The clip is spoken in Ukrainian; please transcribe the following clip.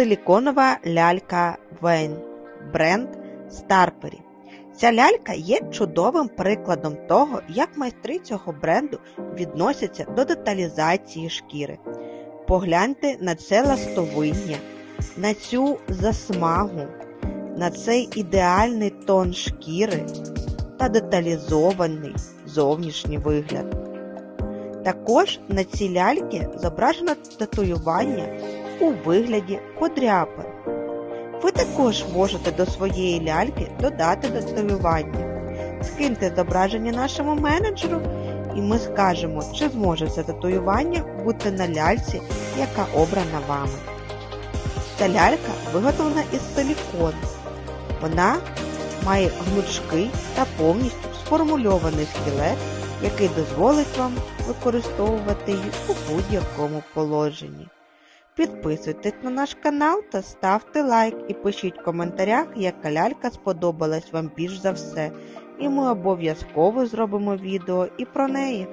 силіконова лялька Вейн, бренд Старпері. Ця лялька є чудовим прикладом того, як майстри цього бренду відносяться до деталізації шкіри. Погляньте на це ластовиння, на цю засмагу, на цей ідеальний тон шкіри та деталізований зовнішній вигляд. Також на цій ляльці зображено татуювання у вигляді подряпин. Ви також можете до своєї ляльки додати татуювання. Скиньте зображення нашому менеджеру, і ми скажемо, чи зможе це татуювання бути на ляльці, яка обрана вами. Ця лялька виготовлена із силікону. Вона має гнучкий та повністю сформульований скелет, який дозволить вам використовувати її у будь-якому положенні. Підписуйтесь на наш канал та ставте лайк і пишіть в коментарях, яка лялька сподобалась вам більш за все, і ми обов'язково зробимо відео і про неї.